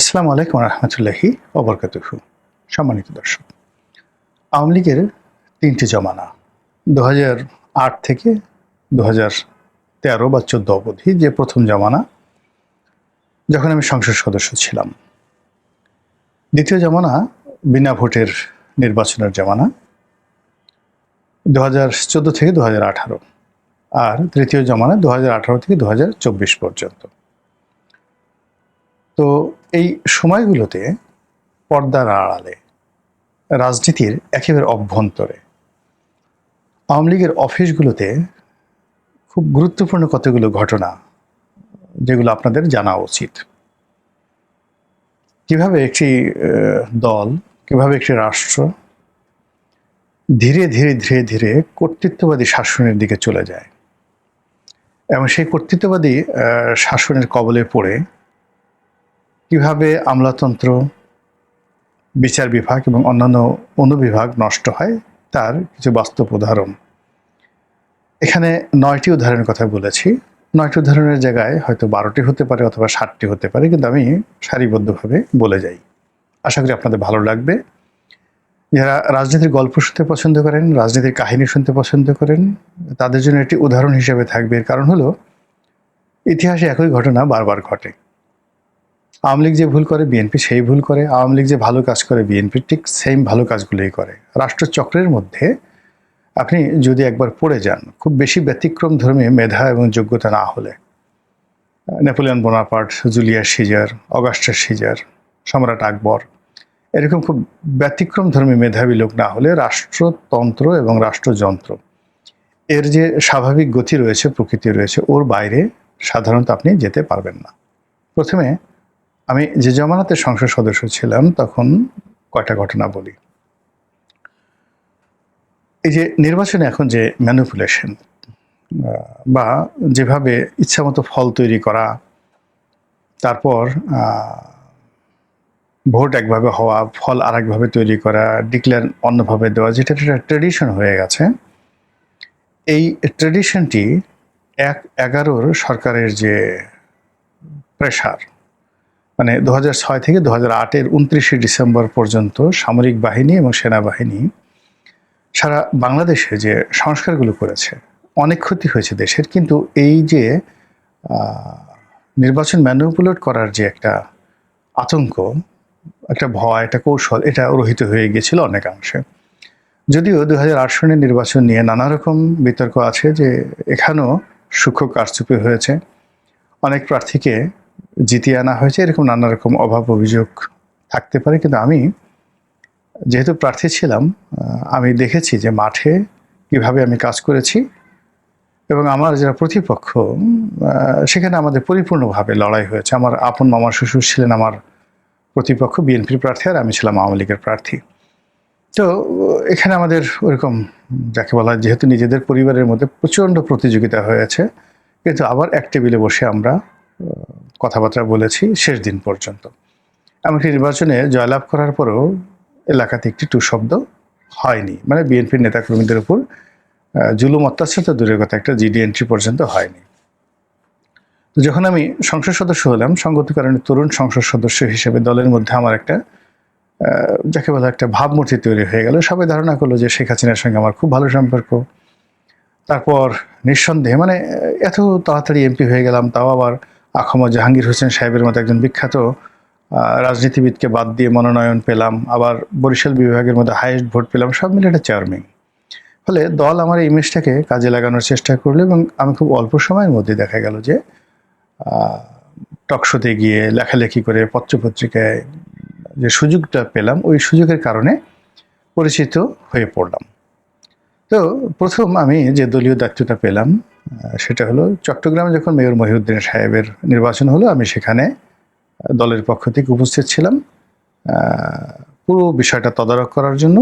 আসসালামু আলাইকুম রহমতুল্লাহি ওবরকাতুহু সম্মানিত দর্শক, আওয়ামী লীগের তিনটি জমানা দু আট থেকে দু তেরো বা চোদ্দ অবধি যে প্রথম জমানা, যখন আমি সংসদ সদস্য ছিলাম। দ্বিতীয় জমানা বিনা ভোটের নির্বাচনের জমানা দু চোদ্দ থেকে দু আঠারো আর তৃতীয় জমানা দু আঠারো থেকে দু চব্বিশ পর্যন্ত। তো এই সময়গুলোতে পর্দার আড়ালে রাজনীতির একেবারে অভ্যন্তরে। আওয়ামী লীগের অফিসগুলোতে খুব গুরুত্বপূর্ণ কতগুলো ঘটনা যেগুলো আপনাদের জানা উচিত। কীভাবে একটি দল, কীভাবে একটি রাষ্ট্র ধীরে ধীরে ধীরে ধীরে কর্তৃত্ববাদী শাসনের দিকে চলে যায় এবং সেই কর্তৃত্ববাদী শাসনের কবলে পড়ে কীভাবে আমলাতন্ত্র, বিচার বিভাগ এবং অন্যান্য অনুবিভাগ নষ্ট হয় তার কিছু বাস্তব উদাহরণ। এখানে নয়টি উদাহরণের কথা বলেছি। নয়টি উদাহরণের জায়গায় হয়তো বারোটি হতে পারে অথবা ষাটটি হতে পারে, কিন্তু আমি সারিবদ্ধভাবে বলে যাই। আশা করি আপনাদের ভালো লাগবে। যারা রাজনীতির গল্প শুনতে পছন্দ করেন, রাজনীতির কাহিনী শুনতে পছন্দ করেন, তাদের জন্য একটি উদাহরণ হিসেবে থাকবে। এর কারণ হলো, ইতিহাসে একই ঘটনা বারবার ঘটে। আওয়ামী লীগ যে ভুল করে, বিএনপি সেই ভুল করে, আওয়ামী লীগ যে ভালো কাজ করে, বিএনপি ঠিক সেম ভালো কাজগুলোই করে। রাষ্ট্রচক্রের মধ্যে আপনি যদি একবার পড়ে যান, খুব বেশি ব্যতিক্রম ধর্মী মেধা এবং যোগ্যতা না হলে, Napoleon Bonaparte, Julius Caesar Augustus Caesar, সম্রাট আকবর, এরকম খুব ব্যতিক্রম ধর্মী মেধাবী লোক না হলে রাষ্ট্রতন্ত্র এবং রাষ্ট্রযন্ত্র, এর যে স্বাভাবিক গতি রয়েছে, প্রকৃতি রয়েছে, ওর বাইরে সাধারণত আপনি যেতে পারবেন না। প্রথমে আমি যে জমানাতে সংসদ সদস্য ছিলাম, তখন কয়টা ঘটনা বলি। এই যে নির্বাচনে এখন যে ম্যানুপুলেশন বা যেভাবে ইচ্ছামতো ফল তৈরি করা, তারপর ভোট একভাবে হওয়া, ফল আর একভাবে তৈরি করা ডিক্লেয়ার অন্যভাবে দেওয়া, যেটা একটা ট্রেডিশন হয়ে গেছে। এই ট্রেডিশনটি এক এগারোর সরকারের যে প্রেশার মানে দু ছয় থেকে দু হাজার আটের উনত্রিশে ডিসেম্বর পর্যন্ত সামরিক বাহিনী এবং সেনাবাহিনী সারা বাংলাদেশে যে সংস্কারগুলো করেছে, অনেক ক্ষতি হয়েছে দেশের। কিন্তু এই যে নির্বাচন ম্যানুপুলেট করার যে একটা আতঙ্ক, একটা ভয়, একটা কৌশল, এটা রহিত হয়ে গিয়েছিল অনেকাংশে। যদিও দু হাজার আট সনের নির্বাচন নিয়ে নানা রকম বিতর্ক আছে যে, এখানেও সূক্ষ্ম কারচুপি হয়েছে। অনেক প্রার্থীকে জিতিয়ে আনা হয়েছে, এরকম নানা রকম অভাব অভিযোগ থাকতে পারে, কিন্তু আমি যেহেতু প্রার্থী ছিলাম আমি দেখেছি যে মাঠে কীভাবে আমি কাজ করেছি এবং আমার যারা প্রতিপক্ষ সেখানে আমাদের পরিপূর্ণভাবে লড়াই হয়েছে। আমার আপন মামার শ্বশুর ছিলেন আমার প্রতিপক্ষ, বিএনপির প্রার্থী, আর আমি ছিলাম আওয়ামী লীগের প্রার্থী। তো, এখানে আমাদের ওরকম, যাকে বলা যেহেতু নিজেদের পরিবারের মধ্যে প্রচণ্ড প্রতিযোগিতা হয়েছে, কিন্তু আবার এক টেবিলে বসে আমরা কথাবার্তা বলেছি শেষ দিন পর্যন্ত। এমনকি নির্বাচনে জয়লাভ করার পরেও এলাকাতে একটি টু শব্দ হয়নি। মানে বিএনপির নেতাকর্মীদের উপর জুলুম অত্যাচার তো দূরের কথা একটা জিডি এন্ট্রি পর্যন্ত হয়নি। তো যখন আমি সংসদ সদস্য হলাম, সঙ্গত কারণে তরুণ সংসদ সদস্য হিসেবে দলের মধ্যে আমার একটা যাকে বলে একটা ভাবমূর্তি তৈরি হয়ে গেল। সবাই ধারণা করল যে শেখ হাসিনার সঙ্গে আমার খুব ভালো সম্পর্ক। তারপর নিঃসন্দেহে মানে এত তাড়াতাড়ি এমপি হয়ে গেলাম, তাও আবার আখম জাহাঙ্গীর হোসেন সাহেবের মতো একজন বিখ্যাত রাজনীতিবিদকে বাদ দিয়ে মনোনয়ন পেলাম, আবার বরিশাল বিভাগের মধ্যে হাইয়েস্ট ভোট পেলাম, সব মিলে একটা চার্মিং ফলে দল আমার এই ইমেজটাকে কাজে লাগানোর চেষ্টা করল এবং আমি খুব অল্প সময়ের মধ্যে দেখা গেল যে টকশোতে গিয়ে লেখালেখি করে পত্রপত্রিকায় যে সুযোগটা পেলাম, ওই সুযোগের কারণে পরিচিত হয়ে পড়লাম। তো প্রথম আমি যে দলীয় দায়িত্বটা পেলাম সেটা হলো চট্টগ্রামে যখন মেয়র মহিউদ্দিন সাহেবের নির্বাচন হলো, আমি সেখানে দলের পক্ষ থেকে উপস্থিত ছিলাম। পুরো বিষয়টা তদারক করার জন্য।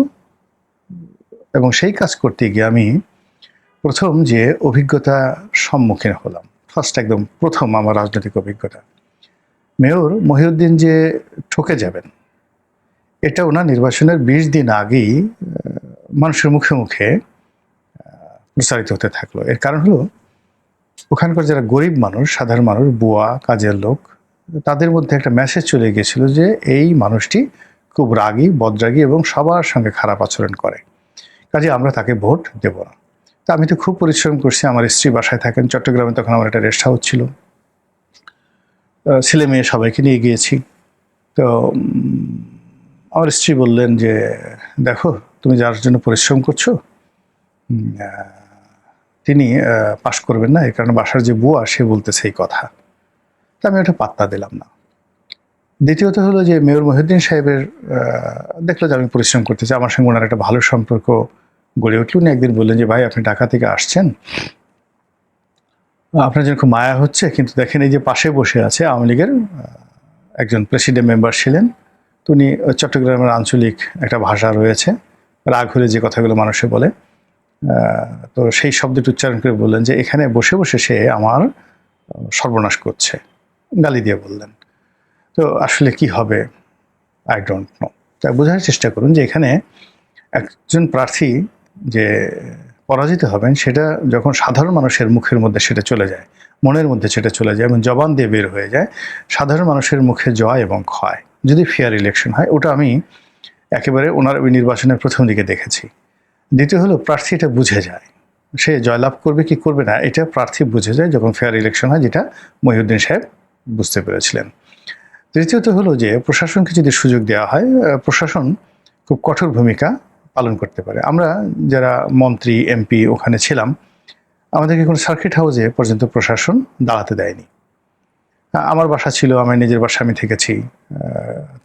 এবং সেই কাজ করতে গিয়ে আমি প্রথম যে অভিজ্ঞতা সম্মুখীন হলাম ফার্স্ট একদম প্রথম আমার রাজনৈতিক অভিজ্ঞতা। মেয়র মহিউদ্দিন যে ঠকে যাবেন, এটা ওনার নির্বাচনের বিশ দিন আগেই মানুষের মুখে মুখে প্রচারিত হতে থাকল। এর কারণ হলো, ওখানকার যারা গরিব মানুষ, সাধারণ মানুষ, বুয়া, কাজের লোক, তাদের মধ্যে একটা মেসেজ চলে গিয়েছিল যে, এই মানুষটি খুব রাগী, বদরাগী এবং সবার সঙ্গে খারাপ আচরণ করে। কাজে আমরা তাকে ভোট দেব না। তা আমি তো খুব পরিশ্রম করছি, আমার স্ত্রী বাসায় থাকেন, চট্টগ্রামে তখন আমার একটা রেস্ট হাউস ছিল। ছেলে মেয়ে সবাইকে নিয়ে গিয়েছি। তো আমার স্ত্রী বললেন যে, দেখো, তুমি যার জন্য পরিশ্রম করছ তিনি পাশ করবেন না এই কারণে বাসার যে বুয়া, সে বলতেছে এই কথা। তা আমি ওটা পাত্তা দিলাম না। দ্বিতীয়ত হলো যে মেয়র মহিউদ্দিন সাহেবের দেখল যে আমি পরিশ্রম করতেছি, আমার সঙ্গে ওনার একটা ভালো সম্পর্ক গড়ে উঠল। উনি একদিন বললেন যে, ভাই, আপনি ঢাকা থেকে আসছেন। আপনার জন্য খুব মায়া হচ্ছে, কিন্তু দেখেন এই যে পাশে বসে আছে আওয়ামী লীগের একজন প্রেসিডেন্ট মেম্বার ছিলেন। তো উনি, চট্টগ্রামের আঞ্চলিক একটা ভাষা রয়েছে। রাগ হলে যে কথাগুলো মানুষে বলে। তো সেই শব্দটি উচ্চারণ করে বললেন যে, এখানে বসে বসে সে আমার সর্বনাশ করছে। গালি দিয়ে বললেন। তো আসলে কি হবে? আই ডোন্ট নো তা বোঝার চেষ্টা করুন যে, এখানে একজন প্রার্থী যে পরাজিত হবেন, সেটা যখন সাধারণ মানুষের মুখের মধ্যে সেটা চলে যায়, মনের মধ্যে সেটা চলে যায় এবং জবান দিয়ে বের হয়ে যায়, সাধারণ মানুষের মুখে জয় এবং ক্ষয়। যদি ফেয়ার ইলেকশন হয়, ওটা আমি একেবারে ওনার ওই নির্বাচনের প্রথম দিকে দেখেছি। দ্বিতীয় হলো, প্রার্থী এটা বুঝে যায়। সে জয়লাভ করবে কি করবে না, এটা প্রার্থী বুঝে যায় যখন ফেয়ার ইলেকশন হয়, যেটা মহিউদ্দিন সাহেব বুঝতে পেরেছিলেন। তৃতীয়ত হলো যে, প্রশাসনকে যদি সুযোগ দেওয়া হয় প্রশাসন খুব কঠোর ভূমিকা পালন করতে পারে। আমরা যারা মন্ত্রী, এমপি ওখানে ছিলাম আমাদেরকে কোনো সার্কিট হাউসে পর্যন্ত প্রশাসন দাঁড়াতে দেয়নি। আমার বাসা ছিল আমার নিজের বাসা, আমি থেকেছি।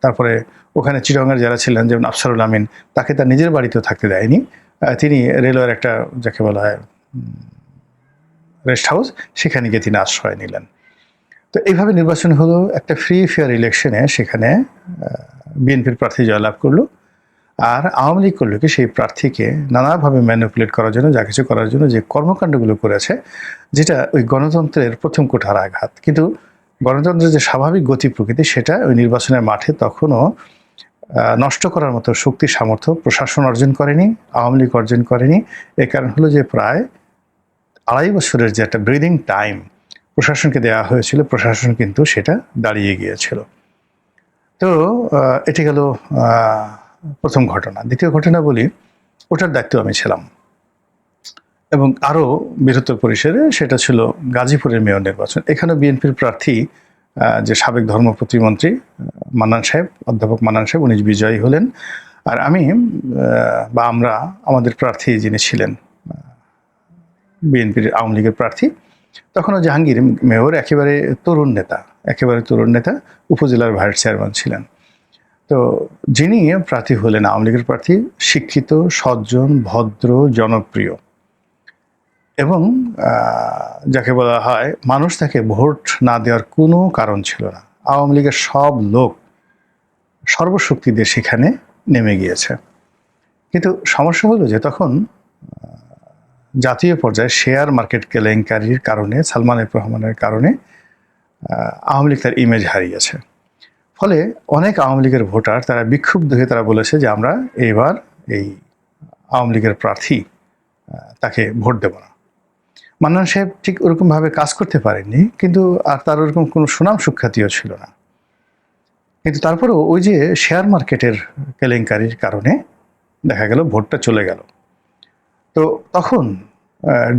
তারপরে ওখানে চিরঙ্গের যারা ছিলেন, যেমন আফসারুল আমিন, তাকে তার নিজের বাড়িতেও থাকতে দেয়নি। তিনি রেলওয়ের একটা যাকে বলা হয় রেস্ট হাউস, সেখানে গিয়ে তিনি আশ্রয় নিলেন। তো এইভাবে নির্বাচন হলো, একটা ফ্রি ফেয়ার ইলেকশনে সেখানে বিএনপির প্রার্থী জয়লাভ করল, আর আওয়ামী লীগ করল কি সেই প্রার্থীকে নানাভাবে ম্যানিপুলেট করার জন্য, যা কিছু করার জন্য যে কর্মকাণ্ডগুলো করেছে, যেটা ওই গণতন্ত্রের প্রথম কোঠার আঘাত। কিন্তু গণতন্ত্রের যে স্বাভাবিক গতি প্রকৃতি, সেটা ওই নির্বাচনের মাঠে তখনও নষ্ট করার মতো শক্তি, সামর্থ্য প্রশাসন অর্জন করেনি, আওয়ামী লীগ অর্জন করেনি। এর কারণ হলো যে প্রায় আড়াই বছরের যে একটা ব্রিদিং টাইম প্রশাসনকে দেওয়া হয়েছিল, প্রশাসন কিন্তু সেটা দাঁড়িয়ে গিয়েছিল। তো এটি গেল প্রথম ঘটনা। দ্বিতীয় ঘটনা বলি, ওটার দায়িত্ব আমি ছিলাম। এবং আরও বৃহত্তর পরিসরে সেটা ছিল গাজীপুরের মেয়র নির্বাচন। এখানে বিএনপির প্রার্থী যে সাবেক ধর্ম প্রতিমন্ত্রী আহ, মান্নান সাহেব অধ্যাপক মান্নান সাহেব উনি বিজয়ী হলেন। আর আমি বা আমরা আমাদের প্রার্থী যিনি ছিলেন বিএনপির আওয়ামী লীগের প্রার্থী তখনও জাহাঙ্গীর মেয়র একেবারে তরুণ নেতা একেবারে তরুণ নেতা উপজেলার ভাইস চেয়ারম্যান ছিলেন। তো যিনি প্রার্থী হলেন আওয়ামী লীগের প্রার্থী শিক্ষিত সজ্জন ভদ্র জনপ্রিয়। এবং যাকে বলা হয় মানুষ তাকে ভোট না দেওয়ার কোনো কারণ ছিল না। আওয়ামী লীগের সব লোক সর্বশক্তি দিয়ে সেখানে নেমে গিয়েছে। কিন্তু সমস্যা হলো যে তখন জাতীয় পর্যায়ে শেয়ার মার্কেট কেলেঙ্কারির কারণে সালমান রহমানের কারণে আওয়ামী লীগ তার ইমেজ হারিয়েছে। ফলে অনেক আওয়ামী লীগের ভোটার তারা বিক্ষুব্ধ হয়ে তারা বলেছে যে আমরা এইবার এই আওয়ামী লীগের প্রার্থী তাকে ভোট দেব না। মান্নান সাহেব ঠিক ওরকমভাবে কাজ করতে পারেননি, কিন্তু আর তার ওরকম কোনো সুনাম সুখ্যাতিও ছিল না। কিন্তু তারপরেও ওই যে শেয়ার মার্কেটের কেলেঙ্কারির কারণে দেখা গেল ভোটটা চলে গেল। তো তখন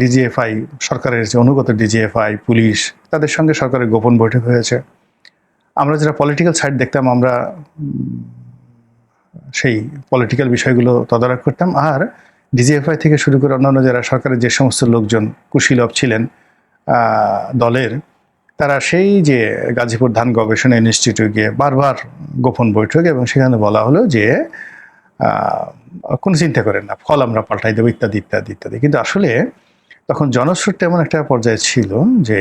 ডিজিএফআই, সরকারের যে অনুগত ডিজিএফআই, পুলিশ, তাদের সঙ্গে সরকারের গোপন বৈঠক হয়েছে। আমরা যারা পলিটিক্যাল সাইড দেখতাম, আমরা সেই পলিটিক্যাল বিষয়গুলো তদারক করতাম। আর ডিজিএফআই থেকে শুরু করে অন্যান্য যারা সরকারের যে সমস্ত লোকজন কুশীলভ ছিলেন দলের, তারা সেই যে গাজীপুর ধান গবেষণা ইনস্টিটিউটে গিয়ে বারবার গোপন বৈঠক এবং সেখানে বলা হলো যে কোনো চিন্তা করেন না, ফল আমরা পাল্টাই দেবো, ইত্যাদি ইত্যাদি ইত্যাদি। কিন্তু আসলে তখন জনস্রোতটা এমন একটা পর্যায়ে ছিল যে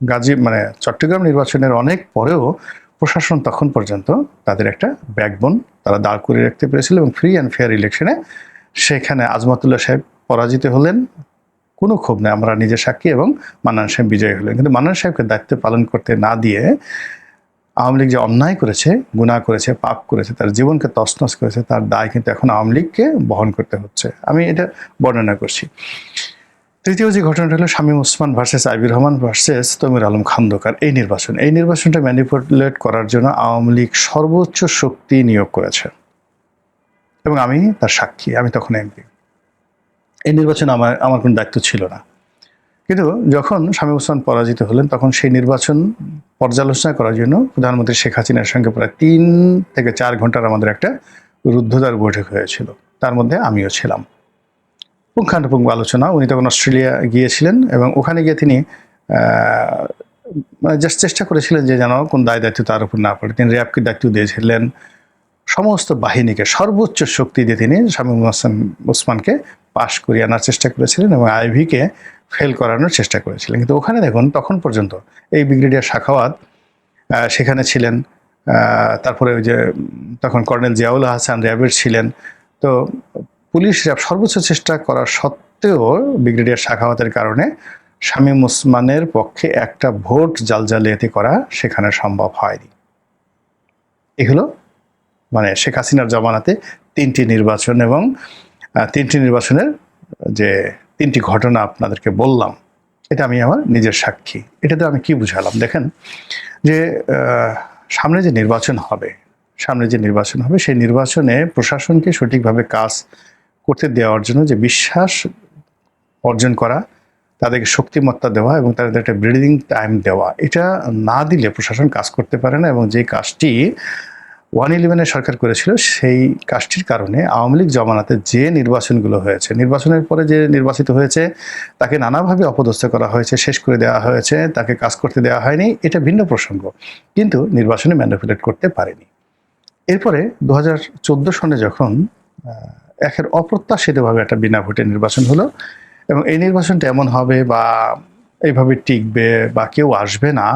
গাজী মানে চট্টগ্রাম নির্বাচনের অনেক পরেও প্রশাসন তখন পর্যন্ত তাদের একটা ব্যাকবোন তারা দাঁড় করে রাখতে পেরেছিল এবং ফ্রি অ্যান্ড ফেয়ার ইলেকশনে সেখানে আজমাতুল্লাহ সাহেব পরাজিত হলেন। কোনো ক্ষোভ নেই, আমরা নিজের সাক্ষী এবং মান্নান সাহেব বিজয়ী হলেন। কিন্তু মান্নান সাহেবকে দায়িত্ব পালন করতে না দিয়ে আওয়ামী লীগ যে অন্যায় করেছে, গুনাহ করেছে, পাপ করেছে, তার জীবনকে তছনছ করেছে, তার দায় কিন্তু এখন আওয়ামী লীগকে বহন করতে হচ্ছে। আমি এটা বর্ণনা করছি। তৃতীয় যে ঘটনাটা হলো শামীম ওসমান ভার্সেস আইবির রহমান ভার্সেস তমির আলম খান্দকার, এই নির্বাচন। এই নির্বাচনটা ম্যানিপুলেট করার জন্য আওয়ামী লীগ সর্বোচ্চ শক্তি নিয়োগ করেছে। এবং আমি তার সাক্ষী, আমি তখন এমপি। এই নির্বাচন আমার আমার কোনো দায়িত্ব ছিল না। কিন্তু যখন শামীম ওসমান পরাজিত হলেন, তখন সেই নির্বাচন পর্যালোচনা করার জন্য প্রধানমন্ত্রী শেখ হাসিনার সঙ্গে প্রায় তিন থেকে চার ঘণ্টার আমাদের একটা রুদ্ধদ্বার বৈঠক হয়েছিল। তার মধ্যে আমিও ছিলাম। পুঙ্খানুপুঙ্খ আলোচনা। উনি তখন অস্ট্রেলিয়া গিয়েছিলেন এবং ওখানে গিয়ে তিনি জাস্ট চেষ্টা করেছিলেন যে যেন কোন দায় দায়িত্ব তার উপর না পড়ে। তিনি র্যাবকে দায়িত্ব দিয়েছিলেন। সমস্ত বাহিনীকে, সর্বোচ্চ শক্তি দিয়ে তিনি শামীম হাসান ওসমানকে পাশ করিয়ে আনার চেষ্টা করেছিলেন এবং আইভিকে ফেল করানোর চেষ্টা করেছিলেন। কিন্তু ওখানে দেখুন, তখন পর্যন্ত এই ব্রিগেডিয়ার শাখাওয়াত সেখানে ছিলেন। তারপরে ওই যে তখন কর্নেল জিয়াউল হাসান র্যাবের ছিলেন। তো পুলিশ সর্বোচ্চ চেষ্টা করার সত্ত্বেও ব্রিগেডিয়ার শাখাওয়াতের কারণে শামীম ওসমানের পক্ষে একটা ভোট জাল জালিয়াতি করা সেখানে সম্ভব হয়নি। এগুলো মানে শেখ হাসিনার জমানাতে তিনটি নির্বাচন এবং তিনটি নির্বাচনের, যে তিনটি ঘটনা আপনাদেরকে বললাম, এটা আমি আমার নিজের সাক্ষী। এটাতে আমি কি বুঝালাম? দেখেন, যে সামনে যে নির্বাচন হবে, সামনে যে নির্বাচন হবে, সেই নির্বাচনে প্রশাসনকে সঠিকভাবে কাজ করতে দেওয়ার জন্য যে বিশ্বাস অর্জন করা, তাদেরকে শক্তিমত্তা দেওয়া এবং তাদের একটা ব্রিডিং টাইম দেওয়া, এটা না দিলে প্রশাসন কাজ করতে পারে না এবং যে কাজটি ওয়ান ইলেভেনের সরকার করেছিল সেই কাজটির কারণে আওয়ামী লীগ জমানাতে যে নির্বাচনগুলো হয়েছে, নির্বাচনের পরে যে নির্বাচিত হয়েছে তাকে নানাভাবে অপদস্থ করা হয়েছে, শেষ করে দেওয়া হয়েছে, তাকে কাজ করতে দেওয়া হয়নি, এটা ভিন্ন প্রসঙ্গ। কিন্তু নির্বাচনে ম্যানিপুলেট করতে পারেনি। এরপরে দু হাজার চোদ্দ সনে যখন একের অপ্রত্যাশিতভাবে একটা বিনা ভোটে নির্বাচন হলো এবং এই নির্বাচনটা এমন হবে বা এইভাবে টিকবে বা কেউ আসবে না,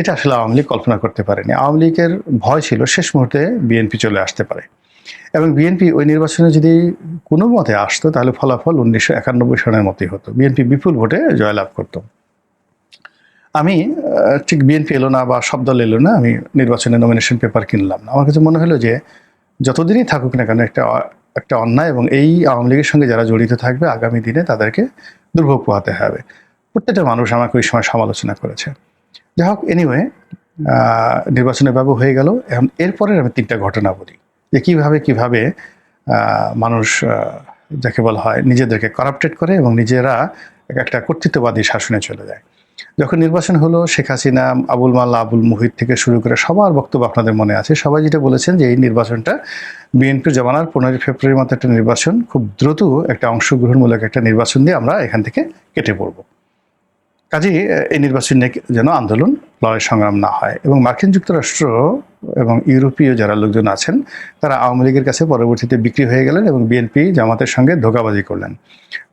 এটা আসলে আওয়ামী লীগ কল্পনা করতে পারেনি। আওয়ামী লীগের ভয় ছিল শেষ মুহূর্তে বিএনপি চলে আসতে পারে। এবং বিএনপি ওই নির্বাচনে যদি কোনো মতে আসতো, তাহলে ফলাফল উনিশশো একানব্বই সনের মতোই হতো। বিএনপি বিপুল ভোটে জয়লাভ করত। আমি ঠিক বিএনপি এলো না বা সব দল এলো না, আমি নির্বাচনে নমিনেশন পেপার কিনলাম না। আমার কাছে মনে হলো যে যতদিনই থাকুক না কেন একটা একটা অন্যায় এবং এই আওয়ামী লীগের সঙ্গে যারা জড়িত থাকবে আগামী দিনে তাদেরকে দুর্ভোগ পোহাতে হবে। প্রত্যেকটা মানুষ আমাকে ওই সময় সমালোচনা করেছে। যাই হোক এনিওয়ে নির্বাচনের বাবু হয়ে গেল। এখন এরপরে আমি তিনটা ঘটনা বলি যে কীভাবে কীভাবে মানুষ যাকে বলা হয় নিজেদেরকে করাপ্টেড করে এবং নিজেরা একটা কর্তৃত্ববাদী শাসনে চলে যায়। যখন নির্বাচন হলো, শেখ হাসিনা, আবুল মাল্লা আবুল মুহিত থেকে শুরু করে সবার বক্তব্য আপনাদের মনে আছে। সবাই যেটা বলেছেন যে, এই নির্বাচনটা বিএনপির জমানার পনেরোই ফেব্রুয়ারির মতো একটা নির্বাচন। খুব দ্রুত একটা অংশগ্রহণমূলক একটা নির্বাচন দিয়ে আমরা এখান থেকে কেটে পড়ব। কাজেই, এই নির্বাচন নিয়ে যেন আন্দোলন লড়াই সংগ্রাম না হয় এবং মার্কিন যুক্তরাষ্ট্র এবং ইউরোপীয় যারা লোকজন আছেন, তারা আওয়ামী লীগের কাছে পরবর্তীতে বিক্রি হয়ে গেলেন এবং বিএনপি জামাতের সঙ্গে ধোকাবাজি করলেন।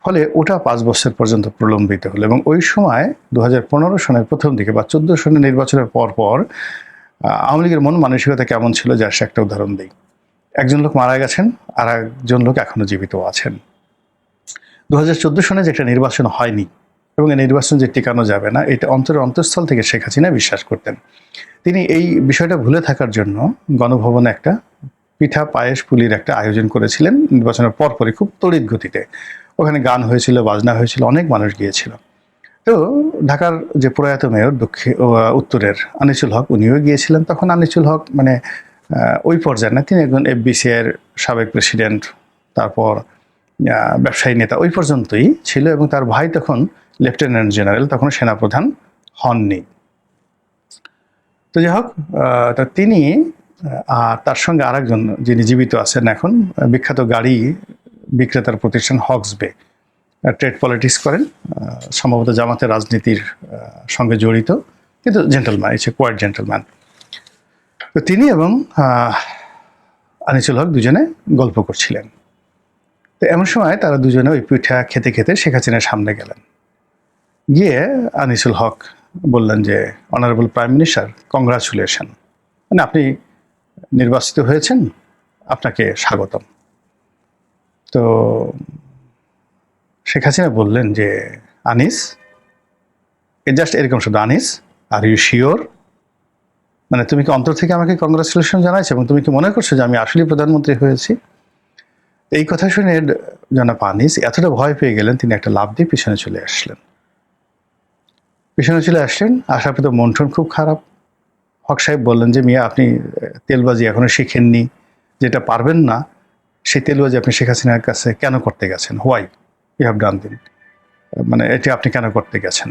ফলে ওটা পাঁচ বছর পর্যন্ত প্রলম্বিত হলো এবং ওই সময় দু হাজার পনেরো সনের প্রথম দিকে বা চোদ্দ সনের নির্বাচনের পর পর আওয়ামী লীগের মন মানসিকতা কেমন ছিল? যার সে একটা উদাহরণ দিই। একজন লোক মারা গেছেন আর একজন লোক এখনও জীবিত আছেন। দু হাজার চোদ্দ সনে যে একটা নির্বাচন হয়নি এবং এই নির্বাচন যে টিকানো যাবে না, এটা অন্তরের অন্তঃস্থল থেকে শেখ হাসিনা বিশ্বাস করতেন। তিনি এই বিষয়টা ভুলে থাকার জন্য গণভবনে একটা পিঠা পায়েস পুলির একটা আয়োজন করেছিলেন। নির্বাচনের পরপরই খুব তড়িৎ গতিতে। ওখানে গান হয়েছিল, বাজনা হয়েছিল, অনেক মানুষ গিয়েছিল। তো ঢাকার যে প্রয়াত মেয়র দক্ষিণ উত্তরের আনিসুল হক, উনিও গিয়েছিলেন। তখন আনিসুল হক মানে ওই পর্যায়ে না, তিনি একজন এফবিসি এর সাবেক প্রেসিডেন্ট তারপর ব্যবসায়ী নেতা, ওই পর্যন্তই ছিল এবং তার ভাই তখন লেফটেন্যান্ট জেনারেল তখন সেনাপ্রধান হননি। তো যাই হোক তা তিনি আর তার সঙ্গে আরেকজন যিনি জীবিত আছেন এখন, বিখ্যাত গাড়ি বিক্রেতার প্রতিষ্ঠান হক্সবে ট্রেড পলিটিক্স করেন সম্ভবত জামাতের রাজনীতির সঙ্গে জড়িত। কিন্তু জেন্টলম্যান ইচ্ছে কোয়াইট জেন্টলম্যান। তো তিনি এবং আনিসুল হক দুজনে গল্প করছিলেন। তো এমন সময় তারা দুজনে ওই পিঠা খেতে খেতে শেখ হাসিনার সামনে গেলেন। গিয়ে আনিসুল হক বললেন যে অনারেবল প্রাইম মিনিস্টার কংগ্রাচুলেশন মানে আপনি নির্বাচিত হয়েছেন, আপনাকে স্বাগতম। তো শেখ হাসিনা বললেন যে, আনিস, এ জাস্ট এরকম শব্দ, আনিস আর ইউ শিওর মানে তুমি কি অন্তর থেকে আমাকে কংগ্রাচুলেশন জানাইছো এবং তুমি কি মনে করছ যে আমি আসলেই প্রধানমন্ত্রী হয়েছি? এই কথা শুনে জনাব আনিস এতটা ভয় পেয়ে গেলেন, তিনি একটা লাভ দিয়ে পিছনে চলে আসলেন। পিছনে চলে আসলেন, আসার পর তো মন টন খুব খারাপ। হক সাহেব বললেন যে, মিয়া, আপনি তেলবাজি এখনও শিখেননি, যেটা পারবেন না সেই তেলবাজি আপনি শেখ হাসিনার কাছে কেন করতে গেছেন? হোয়াই ইউ হ্যাভ ডান দিন মানে এটি আপনি কেন করতে গেছেন?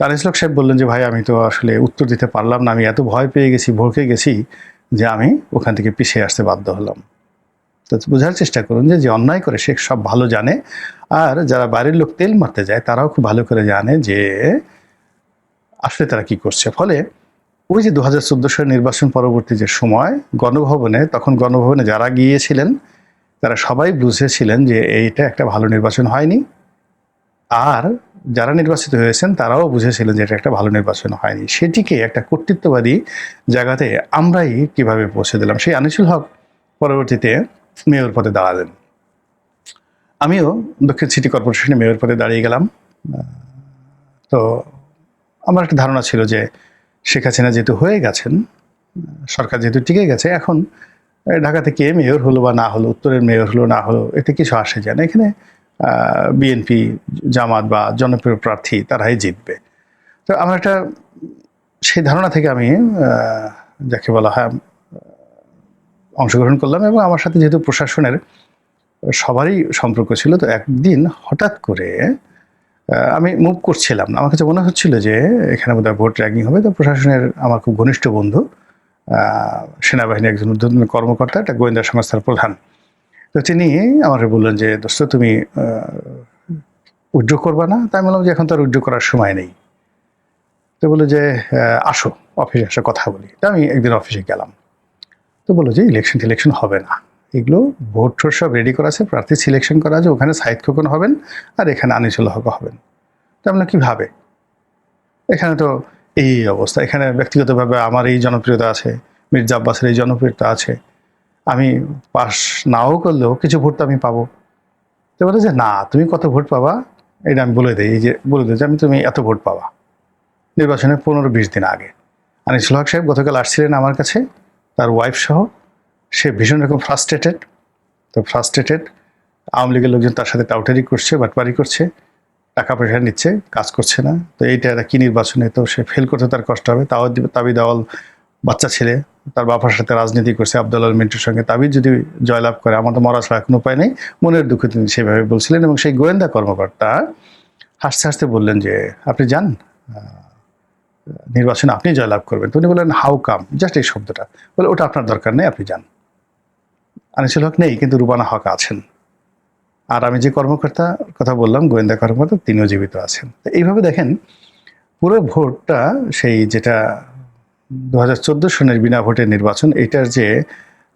তার ইসলাক সাহেব বললেন যে, ভাই, আমি তো আসলে উত্তর দিতে পারলাম না। আমি এত ভয় পেয়ে গেছি, ভরকে গেছি যে আমি ওখান থেকে পিছিয়ে আসতে বাধ্য হলাম। তো বোঝার চেষ্টা করুন যে যে অন্যায় করে সে সব ভালো জানে, আর যারা বাইরের লোক তেল মারতে যায়, তারাও খুব ভালো করে জানে যে, আসলে তারা কি করছে। ফলে ওই যে দু হাজার চোদ্দ সালের নির্বাচন পরবর্তী যে সময়, গণভবনে, তখন গণভবনে যারা গিয়েছিলেন তারা সবাই বুঝেছিলেন যে এইটা একটা ভালো নির্বাচন হয়নি। আর যারা নির্বাচিত হয়েছেন তারাও বুঝেছিলেন যে এটা একটা ভালো নির্বাচন হয়নি। সেটিকে একটা কর্তৃত্ববাদী জায়গাতে আমরাই কীভাবে পৌঁছে দিলাম সেই আনিসুল হক পরবর্তীতে মেয়র পদে দাঁড়ালেন। আমিও দক্ষিণ সিটি কর্পোরেশনে মেয়র পদে দাঁড়িয়ে গেলাম। তো আমার একটা ধারণা ছিল যে শেখ হাসিনা যেহেতু হয়ে গেছেন, সরকার যেহেতু টিকে গেছে, এখন আহ, ঢাকা থেকে মেয়র হলো বা না হলো উত্তরের মেয়র হলো না হলো এতে কিছু আসে যায় না। এখানে বিএনপি জামাত বা জনপ্রিয় প্রার্থী তারাই জিতবে। তো আমার একটা সেই ধারণা থেকে আমি যাকে বলা হয় অংশগ্রহণ করলাম এবং আমার সাথে যেহেতু প্রশাসনের সবারই সম্পর্ক ছিল তো একদিন হঠাৎ করে আমি মুভ করছিলাম আমার কাছে মনে হচ্ছিল যে এখানে বোধহয় ভোট র্যাগিং হবে তো প্রশাসনের আমার খুব ঘনিষ্ঠ বন্ধু সেনাবাহিনীর একজন ঊর্ধ্বতন কর্মকর্তা, একটা গোয়েন্দা সংস্থার প্রধান। তো তিনি আমাকে বললেন যে, দোস্ত, তুমি উদ্যোগ করবা না? তাই বললাম যে, এখন তো আর উইড্রো করার সময় নেই। তো বলল যে আসো, অফিসে আসো কথা বলি। তো আমি একদিন অফিসে গেলাম। তো বলল যে, ইলেকশন টিলেকশন হবে না। এগুলো ভোট টোট সব রেডি করা আছে, প্রার্থী সিলেকশন করা আছে, ওখানে সাইদ খোকন হবেন আর এখানে আনিসুল হক হবেন। তো আমরা কীভাবে? এখানে তো এই অবস্থা। এখানে ব্যক্তিগতভাবে আমার এই জনপ্রিয়তা আছে, মির্জা আব্বাসের এই জনপ্রিয়তা আছে। আমি পাস নাও করলেও কিছু ভোট তো আমি পাবো। তো বলে যে, না, তুমি কত ভোট পাবা? এটা আমি বলে দিই, এই যে বলে দিই যে, আমি তুমি এত ভোট পাবা। নির্বাচনের পনেরো বিশ দিন আগে। আনিসুল হক সাহেব গতকাল আসছিলেন আমার কাছে, তার ওয়াইফ সহ। সে ভীষণ রকম ফ্রাস্ট্রেটেড তো ফ্রাস্ট্রেটেড আওয়ামী লীগের লোকজন তার সাথে টাউটারি করছে, বাটপারি করছে। টাকা পয়সা নিচ্ছে, কাজ করছে না। তো এইটা কি নির্বাচনে তো সে ফেল করতে তার কষ্ট হবে। তাও তাবি দেওয়াল বাচ্চা ছেলে, তার বাবার সাথে রাজনীতি করছে আব্দুল আল মিন্টুর সঙ্গে তাবিজ যদি জয়লাভ করে, আমার তো মরা ছাড়া কোনো উপায় নেই। মনের দুঃখ তিনি সেভাবে বলছিলেন এবং সেই গোয়েন্দা কর্মকর্তা হাসতে হাসতে বললেন যে, আপনি যান নির্বাচনে আপনি জয়লাভ করবেন। তো উনি বললেন, হাউ কাম? জাস্ট এই শব্দটা। বলে, ওটা আপনার দরকার নেই, আপনি যান। আনিসুল হক, নেই, কিন্তু রুবানা হক আছেন। আর আমি যে কর্মকর্তা কথা বললাম, গোয়েন্দা কর্মকর্তা, তিনিও জীবিত আছেন। এইভাবে দেখেন, পুরো ভোটটা সেই যেটা দু হাজার চোদ্দ সনের বিনা ভোটের নির্বাচন, এটার যে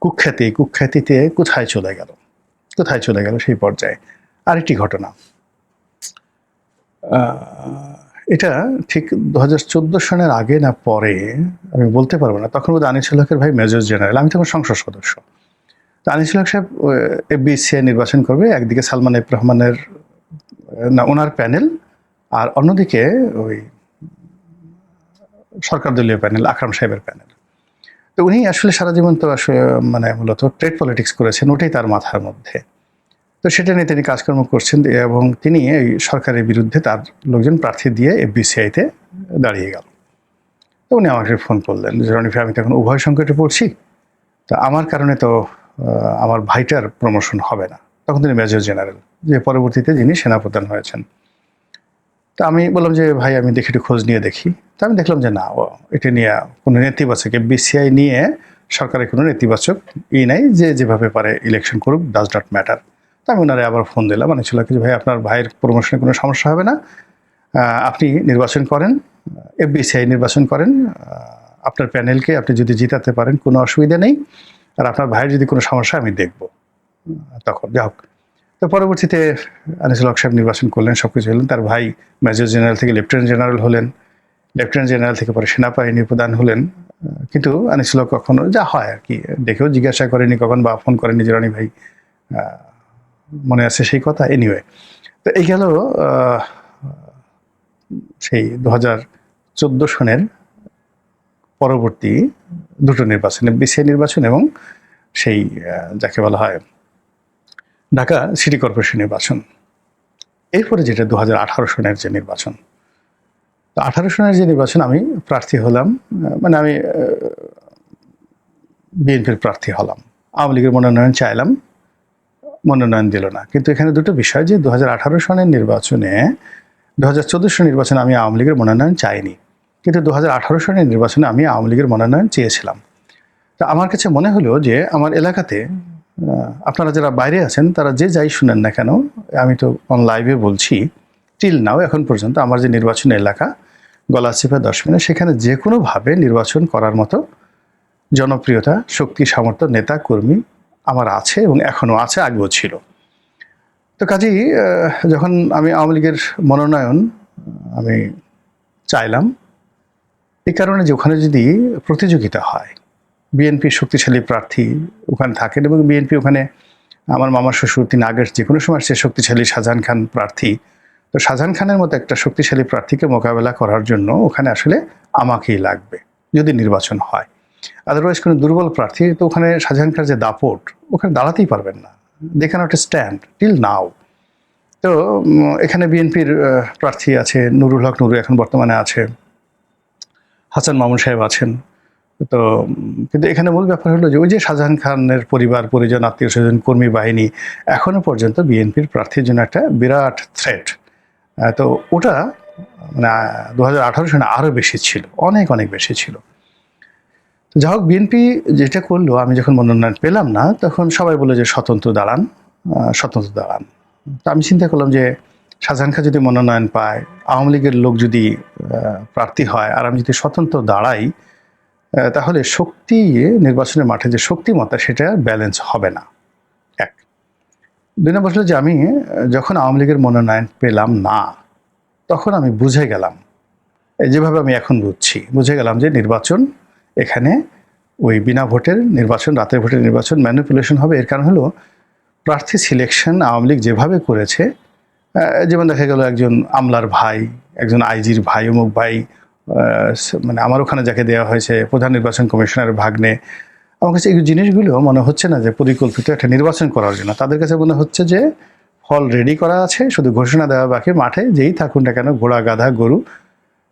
কুখ্যাতি, কুখ্যাতিতে কোথায় চলে গেল? কোথায় চলে গেল সেই পর্যায়ে? আরেকটি ঘটনা। এটা ঠিক দু হাজার চোদ্দ সনের আগে না পরে, আমি বলতে পারব না, তখন বোধ আনিসুল হকের ভাই মেজর জেনারেল, আমি তখন সংসদ সদস্য। তো আনিসুল হক সাহেব এফবিসিআই নির্বাচন করবে, একদিকে সালমান এফ রহমানের, না, ওনার প্যানেল, আর অন্যদিকে ওই সরকার দলীয় প্যানেল, আকরাম সাহেবের প্যানেল। তো উনি আসলে সারা জীবন তো আসলে মানে মূলত ট্রেড পলিটিক্স করেছেন, ওটাই তার মাথার মধ্যে। তো সেটা নিয়ে তিনি কাজকর্ম করছেন, এবং তিনি এই সরকারের বিরুদ্ধে তার লোকজন প্রার্থী দিয়ে এফবিসিআইতে দাঁড়িয়ে গেল। তো উনি আমাকে ফোন করলেন, যে রনি ভাই, আমি তো এখন উভয় সংকটে পড়ছি। তো আমার কারণে তো আমার ভাইটার প্রমোশন হবে না। তখন তিনি মেজর জেনারেল যে পরবর্তীতে যিনি সেনাপ্রধান হয়েছেন। তা আমি বললাম যে, ভাই, আমি দেখি একটু খোঁজ নিয়ে দেখি। তা আমি দেখলাম যে, না, ও এটা নিয়ে কোনো নেতিবাচক বিসিআই নিয়ে সরকারের কোনো নেতিবাচক ই নাই, যে যেভাবে পারে ইলেকশন করুক ডাজ নট ম্যাটার তা আমি ওনারে আবার ফোন দিলাম মানে ছিল যে, ভাই, আপনার ভাইয়ের প্রমোশনে কোনো সমস্যা হবে না। আপনি নির্বাচন করেন, এফবিসিআই নির্বাচন করেন আপনার প্যানেলকে আপনি যদি জিতাতে পারেন, কোনো অসুবিধা নেই। আর আপনার ভাইয়ের যদি কোনো সমস্যা আমি দেখব। তখন, যাই হোক। তো পরবর্তীতে আনিসুল হক সাহেব নির্বাচন করলেন সব কিছু হলেন। তার ভাই মেজর জেনারেল থেকে লেফটেন্যান্ট জেনারেল হলেন। লেফটেন্যান্ট জেনারেল থেকে পরে সেনাবাহিনী প্রধান হলেন। কিন্তু আনিসুল হক কখনো যা হয় আর কি, দেখেও জিজ্ঞাসা করেনি কখন বা ফোন করেনি যে রনি ভাই মনে আছে সেই কথা? এনিওয়ে তো এই গেল সেই দু হাজার চোদ্দ সনের পরবর্তী দুটো নির্বাচনে বিসিআই নির্বাচন এবং সেই যাকে বলা হয় ঢাকা সিটি কর্পোরেশন নির্বাচন। এরপরে যেটা দু হাজার আঠারো সনের যে নির্বাচন। তো আঠারো সনের যে নির্বাচন আমি প্রার্থী হলাম মানে আমি বিএনপির প্রার্থী হলাম। আওয়ামী লীগের মনোনয়ন চাইলাম, মনোনয়ন দিল না। কিন্তু এখানে দুটো বিষয় যে দু হাজার আঠারো সনের নির্বাচনে দু হাজার চোদ্দ সনের নির্বাচনে আমি আওয়ামী লীগের মনোনয়ন চাইনি। কিন্তু দু হাজার আঠারো সনের নির্বাচনে আমি আওয়ামী লীগের মনোনয়ন চেয়েছিলাম। তা আমার কাছে মনে হলো যে আমার এলাকাতে আপনারা যারা বাইরে আছেন, তারা যে যাই শুনেন না কেন, আমি তো অন লাইভে বলছি টিল নাও এখন পর্যন্ত আমার যে নির্বাচন এলাকা, গলাচিপা দশ মিনিট সেখানে যে কোনোভাবে নির্বাচন করার মতো জনপ্রিয়তা, শক্তি, সামর্থ্য, নেতা, কর্মী আমার আছে এবং এখনও আছে, আগেও ছিল। তো কাজেই যখন আমি আওয়ামী লীগের মনোনয়ন, আমি চাইলাম এই কারণে যে ওখানে যদি প্রতিযোগিতা হয় বিএনপির শক্তিশালী প্রার্থী ওখানে থাকেন এবং বিএনপি ওখানে আমার মামার শ্বশুর, তিনি আগের যে কোনো সময় সে শক্তিশালী শাহজাহান খান প্রার্থী। তো শাহজাহান খানের মতো একটা শক্তিশালী প্রার্থীকে মোকাবেলা করার জন্য ওখানে আসলে আমাকেই লাগবে, যদি নির্বাচন হয়। আদারওয়াইজ কোনো দুর্বল প্রার্থী, তো ওখানে শাহজাহান খানের যে দাপট, ওখানে দাঁড়াতেই পারবেন না। They can't stand till now তো এখানে বিএনপির প্রার্থী আছে, নুরুল হক নুরু এখন বর্তমানে আছে। হাসান মামুন সাহেব আছেন। তো, কিন্তু এখানে মূল ব্যাপার হলো যে, ওই যে শাহজাহান খানের পরিবার, পরিজন, আত্মীয় স্বজন, কর্মী বাহিনী, এখনও পর্যন্ত বিএনপির প্রার্থীর জন্য একটা বিরাট থ্রেট তো ওটা মানে দু হাজার আঠারো সালে আরও বেশি ছিল, অনেক অনেক বেশি ছিল। যাই হোক, বিএনপি যেটা করল, আমি যখন মনোনয়ন পেলাম না, তখন সবাই বলে যে, স্বতন্ত্র দাঁড়ান স্বতন্ত্র দাঁড়ান। তো আমি চিন্তা করলাম যে শাহজাহান খান যদি মনোনয়ন পায়, আওয়ামী লীগের লোক যদি প্রার্থী হয় আর আমি যদি স্বতন্ত্র দাঁড়াই তাহলে শক্তি নির্বাচনের মাঠে যে শক্তিমত্তা, সেটা ব্যালেন্স হবে না। এক। দুই নম্বর হলো যে আমি যখন আওয়ামী লীগের মনোনয়ন পেলাম না, তখন আমি বুঝে গেলাম যেভাবে আমি এখন বুঝছি, বুঝে গেলাম যে নির্বাচন এখানে ওই বিনা ভোটের নির্বাচন, রাতের ভোটের নির্বাচন ম্যানিপুলেশন হবে। এর কারণ হলো প্রার্থী সিলেকশন আওয়ামী লীগ যেভাবে করেছে যেমন দেখা গেল একজন আমলার ভাই, একজন আইজির ভাই, অমুক ভাই মানে আমার ওখানে যাকে দেওয়া হয়েছে প্রধান নির্বাচন কমিশনারের ভাগ্নে। আমার কাছে এই জিনিসগুলো মনে হচ্ছে না যে পরিকল্পিত একটা নির্বাচন করার জন্য। তাদের কাছে মনে হচ্ছে যে ফল রেডি করা আছে, শুধু ঘোষণা দেওয়া বাকি, মাঠে যেই থাকুন না কেন, ঘোড়া, গাধা, গরু,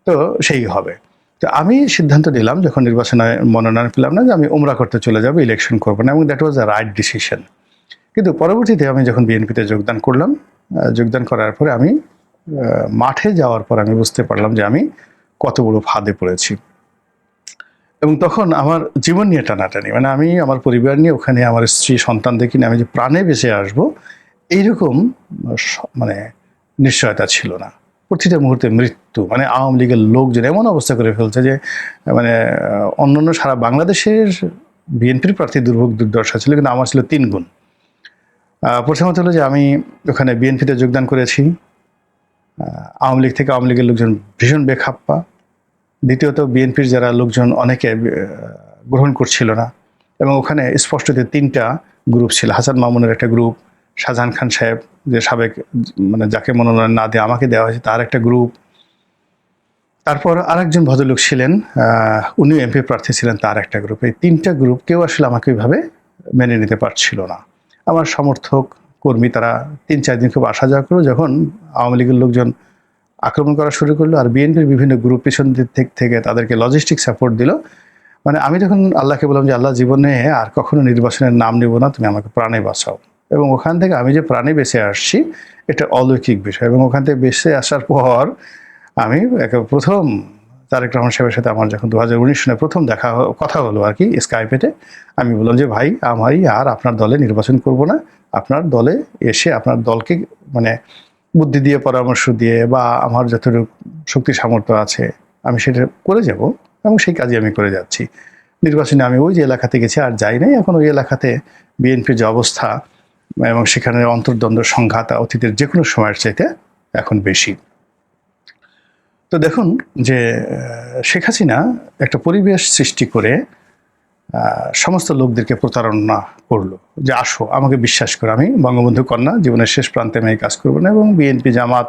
তো সেই হবে। তো আমি সিদ্ধান্ত নিলাম যখন নির্বাচনে মনোনয়ন পেলাম না যে আমি উমরা করতে চলে যাব ইলেকশন করব না, এবং that was the right decision কিন্তু পরবর্তীতে আমি যখন বিএনপিতে যোগদান করলাম যোগদান করার পরে আমি মাঠে যাওয়ার পর আমি বুঝতে পারলাম যে আমি কত বড় ফাঁদে পড়েছি। এবং তখন আমার জীবন নিয়ে টানাটানি মানে আমি আমার পরিবার নিয়ে, ওখানে আমার স্ত্রী সন্তানদেরকে নিয়ে আমি যে প্রাণে বেঁচে আসব, এইরকম মানে নিশ্চয়তা ছিল না। প্রতিটা মুহূর্তে মৃত্যু মানে আওয়ামী লীগের লোকজন এমন অবস্থা করে ফেলছে যে মানে অন্যান্য সারা বাংলাদেশের বিএনপির প্রার্থী দুর্ভোগ দুর্দশা ছিল, কিন্তু আমার ছিল তিন গুণ প্রথমত হলো যে আমি ওখানে বিএনপিতে যোগদান করেছি। আওয়ামী লীগ থেকে আওয়ামী লীগের লোকজন ভীষণ বেখাপ্পা। দ্বিতীয়ত বিএনপির যারা লোকজন অনেকে গ্রহণ করছিল না। এবং ওখানে স্পষ্টত তিনটা গ্রুপ ছিল, হাসান মামুনের একটা গ্রুপ শাহজাহান খান সাহেব, যে সাবেক মানে যাকে মনোনয়ন না দিয়ে আমাকে দেওয়া হয়েছে, তার একটা গ্রুপ তারপর আরেকজন ভদ্রলোক ছিলেন উনিও এমপি প্রার্থী ছিলেন, তার একটা গ্রুপ এই তিনটা গ্রুপ কেউ আসলে আমাকে ওইভাবে মেনে নিতে পারছিল না। আমার সমর্থক কর্মী তারা তিন, চার দিন খুব আসা যাওয়া করল যখন আওয়ামী লীগের লোকজন আক্রমণ করা শুরু করল আর বিএনপির বিভিন্ন গ্রুপ পিছন দিক থেকে তাদেরকে লজিস্টিক সাপোর্ট দিল। মানে আমি যখন আল্লাহকে বললাম যে, আল্লাহ জীবনে আর কখনো নির্বাচনের নাম নেব না, তুমি আমাকে প্রাণে বাঁচাও। এবং ওখান থেকে আমি যে প্রাণে বেঁচে আসছি, এটা অলৌকিক বিষয় এবং ওখান থেকে বেঁচে আসার পর আমি একে- প্রথম তারেক রহমান সাহেবের সাথে আমার যখন দু সনে প্রথম দেখা কথা হলো আর কি স্কাইপেটে আমি বললাম যে, ভাই আমি আর আপনার দলে নির্বাচন করব না। আপনার দলে এসে আপনার দলকে মানে বুদ্ধি দিয়ে, পরামর্শ দিয়ে বা আমার যতটুকু শক্তি সামর্থ্য আছে, আমি সেটা করে যাব এবং সেই কাজই আমি করে যাচ্ছি। নির্বাচনে আমি ওই যে এলাকাতে গেছি, আর যাই নাই। এখন ওই এলাকাতে বিএনপির যে অবস্থা এবং সেখানে অন্তর্দ্বন্দ্ব, সংঘাত, অতীতের যে কোনো সময়ের চাইতে এখন বেশি। তো দেখুন যে শেখ হাসিনা একটা পরিবেশ সৃষ্টি করে সমস্ত লোকদেরকে প্রতারণা করল। যে, আসো, আমাকে বিশ্বাস করো, আমি বঙ্গবন্ধু কন্যা, জীবনের শেষ প্রান্তে আমি কাজ করব না এবং বিএনপি জামাত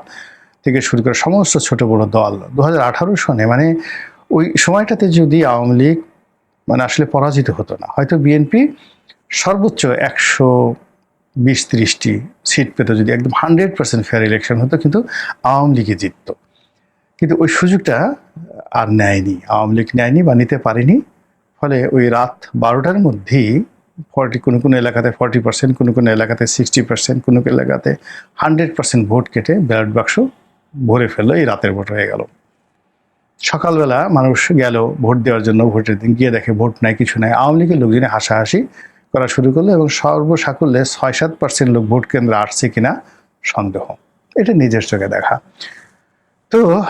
থেকে শুরু করে সমস্ত ছোট বড় দল, দু হাজার আঠারো সনে মানে ওই সময়টাতে যদি আওয়ামী লীগ মানে আসলে পরাজিত হতো না, হয়তো বিএনপি সর্বোচ্চ একশো বিশ ত্রিশটি সিট পেত, যদি একদম হান্ড্রেড পার্সেন্ট ফেয়ার ইলেকশন হতো, কিন্তু আওয়ামী লীগে জিততো। কিন্তু ওই সুযোগটা আর নেয়নি, আওয়ামী লীগ নেয়নি বা নিতে পারেনি। ফলে ওই রাত বারোটার মধ্যেই ফর্টি, কোনো কোনো এলাকাতে ফর্টি পার্সেন্ট, কোনো কোনো এলাকাতে সিক্সটি পার্সেন্ট, কোনো কোনো এলাকাতে হান্ড্রেড পার্সেন্ট ভোট কেটে ব্যালট বাক্স ভরে ফেলল, এই রাতের ভোট হয়ে গেল। সকালবেলা মানুষ গেল ভোট দেওয়ার জন্য, ভোটের দিন গিয়ে দেখে ভোট নাই, কিছু নাই। আওয়ামী লীগের লোকজনে হাসাহাসি করা শুরু করল এবং সর্বসাকুল্যে ছয় সাত পার্সেন্ট লোক ভোট কেন্দ্রে আসছে কিনা সন্দেহ। এটা নিজের চোখে দেখা। তো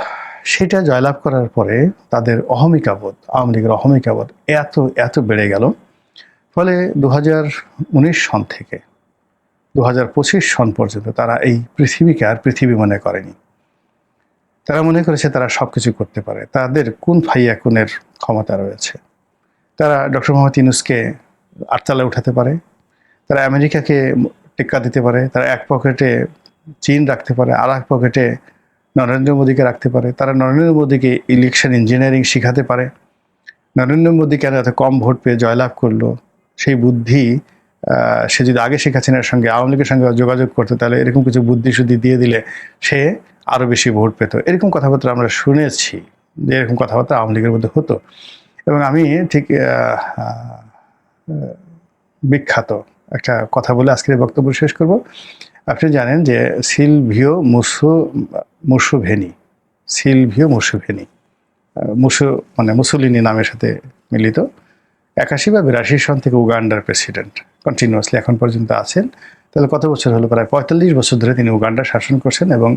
সেটা জয়লাভ করার পরে তাদের অহমিকাবোধ আওয়ামী লীগের অহমিকাবোধ এত এত বেড়ে গেল। ফলে দু হাজার উনিশ সন থেকে দু হাজার পঁচিশ সন পর্যন্ত তারা এই পৃথিবীকে আর পৃথিবী মনে করেনি। তারা মনে করেছে তারা সব কিছু করতে পারে। তাদের কোন ফাইয়া কোনের ক্ষমতা রয়েছে? তারা ডক্টর মোহাম্মদ ইউনুসকে আটতলায় উঠাতে পারে। তারা আমেরিকাকে টেক্কা দিতে পারে। তারা এক পকেটে চীন রাখতে পারে। আর এক পকেটে নরেন্দ্র মোদীকে রাখতে পারে, তারা নরেন্দ্র মোদীকে ইলেকশন ইঞ্জিনিয়ারিং শেখাতে পারে। নরেন্দ্র মোদী কেন এত কম ভোট পেয়ে জয়লাভ করল? সেই বুদ্ধি সে যদি আগে শেখ হাসিনার সঙ্গে, আওয়ামী লীগের সঙ্গে যোগাযোগ করতো, তাহলে এরকম কিছু বুদ্ধি শুদ্ধি দিয়ে দিলে সে আরও বেশি ভোট পেত। এরকম কথাবার্তা আমরা শুনেছি যে এরকম কথাবার্তা আওয়ামী লীগের মধ্যে হতো। এবং আমি ঠিক বিখ্যাত একটা কথা বলে আজকের বক্তব্য শেষ করব। আপনি জানেন যে সিলভিও মুসু, মুসুভেনি, সিলভিও মুসুভেনি মুসু মানে মুসুলিনি নামের সাথে মিলিত, একাশি বা বিরাশি সন থেকে উগান্ডার প্রেসিডেন্ট কন্টিনিউয়াসলি এখন পর্যন্ত আছেন। তাহলে কত বছর হলো? প্রায় পঁয়তাল্লিশ বছর ধরে তিনি উগান্ডা শাসন করছেন এবং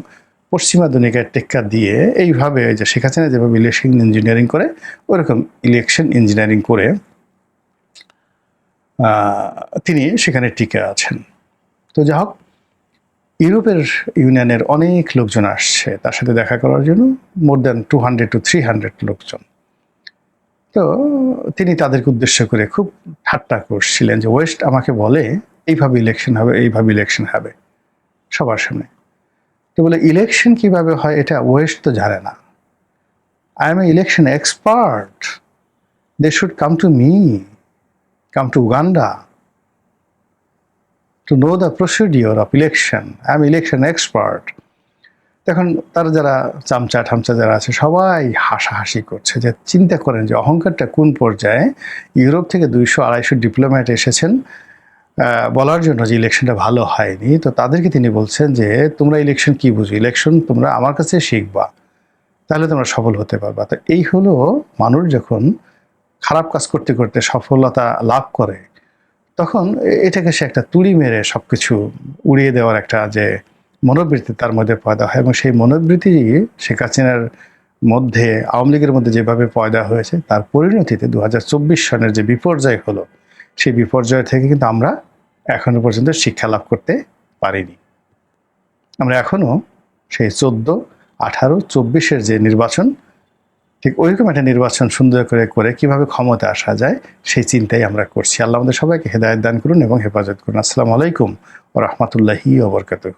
পশ্চিমা দুনিকায় টেক্কা দিয়ে এইভাবে যে শেখ হাসিনা যেভাবে ইলেকশন ইঞ্জিনিয়ারিং করে, ওরকম ইলেকশন ইঞ্জিনিয়ারিং করে তিনি সেখানে টিকে আছেন। তো যা হোক ইউরোপের ইউনিয়নের অনেক লোকজন আসছে। তার সাথে দেখা করার জন্য more than two hundred to three hundred লোকজন। তো তিনি তাদেরকে উদ্দেশ্য করে খুব ঠাট্টা করছিলেন যে, ওয়েস্ট আমাকে বলে এইভাবে ইলেকশন হবে, এইভাবে ইলেকশন হবে সবার সামনে। তো বলে ইলেকশন কীভাবে হয় এটা ওয়েস্ট তো জানে না। I am a election expert they should come to me come to Uganda to know the procedure of election I am election expert তখন তারা যারা চামচা ঠামচা যারা আছে, সবাই হাসাহাসি করছে যে চিন্তা করেন যে অহংকারটা কোন পর্যায়ে? ইউরোপ থেকে দুইশো আড়াইশো ডিপ্লোম্যাট এসেছেন বলার জন্য যে ইলেকশনটা ভালো হয়নি। তো তাদেরকে তিনি বলছেন যে, তোমরা ইলেকশন কি বুঝো? ইলেকশন তোমরা আমার কাছে শিখবা। তাহলে তোমরা সফল হতে পারবা। তো এই হলো মানুষ যখন খারাপ কাজ করতে করতে সফলতা লাভ করে তখন এটাকে সে একটা তুড়ি মেরে সব কিছু উড়িয়ে দেওয়ার একটা যে মনোবৃত্তি তার মধ্যে পয়দা হয় এবং সেই মনোবৃত্তি শেখ হাসিনার মধ্যে, আওয়ামী লীগের মধ্যে যেভাবে পয়দা হয়েছে, তার পরিণতিতে দু চব্বিশ সনের যে বিপর্যয় হলো, সেই বিপর্যয় থেকে কিন্তু আমরা এখনও পর্যন্ত শিক্ষা লাভ করতে পারিনি। আমরা এখনও সেই চোদ্দ আঠারো চব্বিশের যে নির্বাচন ঠিক ওইরকম একটা নির্বাচন সুন্দর করে করে কীভাবে ক্ষমতা আসা যায়, সেই চিন্তাই আমরা করছি। আল্লাহ আমাদের সবাইকে হেদায়ত দান করুন এবং হেফাজত করুন। আসসালামু আলাইকুম ও রহমতুল্লাহি ওবরকাতুহ